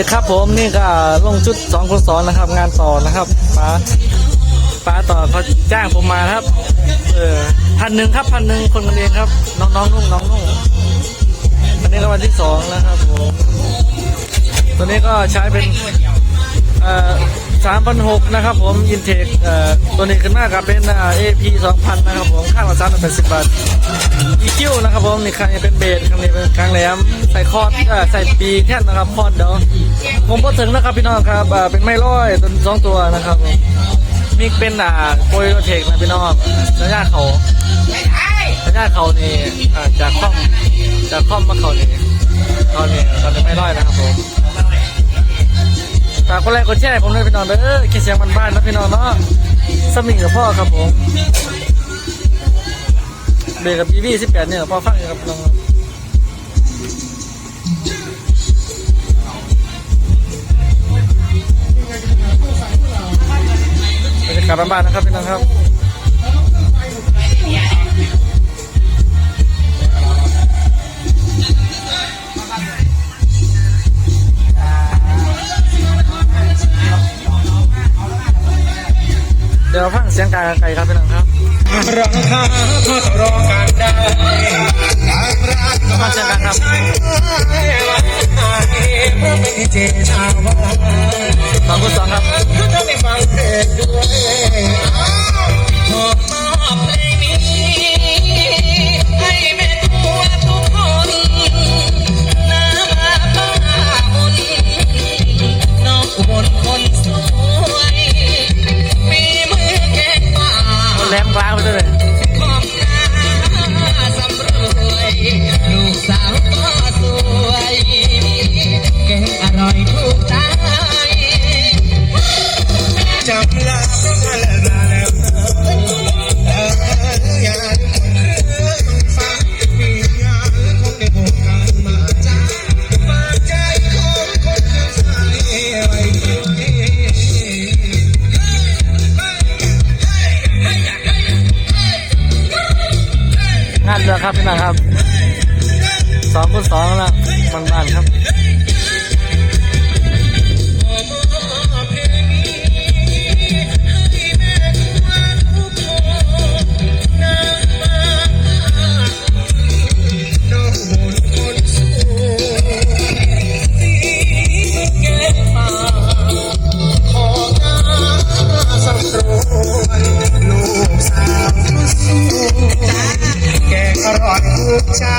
ดีครับผมนี่ก็ลงชุดสองคนสอนนะครับ งานสอนนะครับป้าป้าต่อเขาจ้างผมมาครับ เออพันหนึ่งครับพันหนึ่งคนกันเองครับ น้องน้องนุ่งน้องนุ่งอันนี้ก็วันที่สองแล้วครับผมตัวนี้ก็ใช้เป็นเอ่อ สามพันหกนะครับผมอินเทคเอ่อตัวนี้ขึ้นมากับเป็นเอ่อ AP สองพันนะครับผมข้างละสามร้อยแปดสิบบาท EQ นะครับผมนี่ครั้งนี้เป็นเบสครั้งนี้เป็นครั้งแหลมใส่คอร์ดเอ่อใส่ปีแค่นนะครับคอร์ดเดี๋ยวผมพูดถึงนะครับพี่น้องครับอ่าเป็นไม่ร้อยตัวสองตัวนะครับมีเป็นอ่าโปรยเทคนะพี่น้องสัญญาเขาสัญญาเขานี่อ่าจากคอมจากคอมมาเขานี่เขานี่ตอนนี้ไม่ร้อยนะครับากคนแรกคนแช่ผมเลยพี่น้องเด้อคิดเสียงมันบ้านๆนะพี่น้องเนาะสมิงกับพ่อครับผมเบรกกับอีวีสิบแปดเนี่ยพอฟังอยู่ครับน้องบรรยากาศบ้านๆนะครับพี่น้องครับ เดี๋ยวฟังเสียงกาไก่ครับพี่น้องครับราคาก็ต่อรอกันได้มาเชิญกันครับเพราะไม่เจชาวบ้านสองคนสองครับ ครับพี่น้องครับสองคนสองแล้วบ้าน ร่อย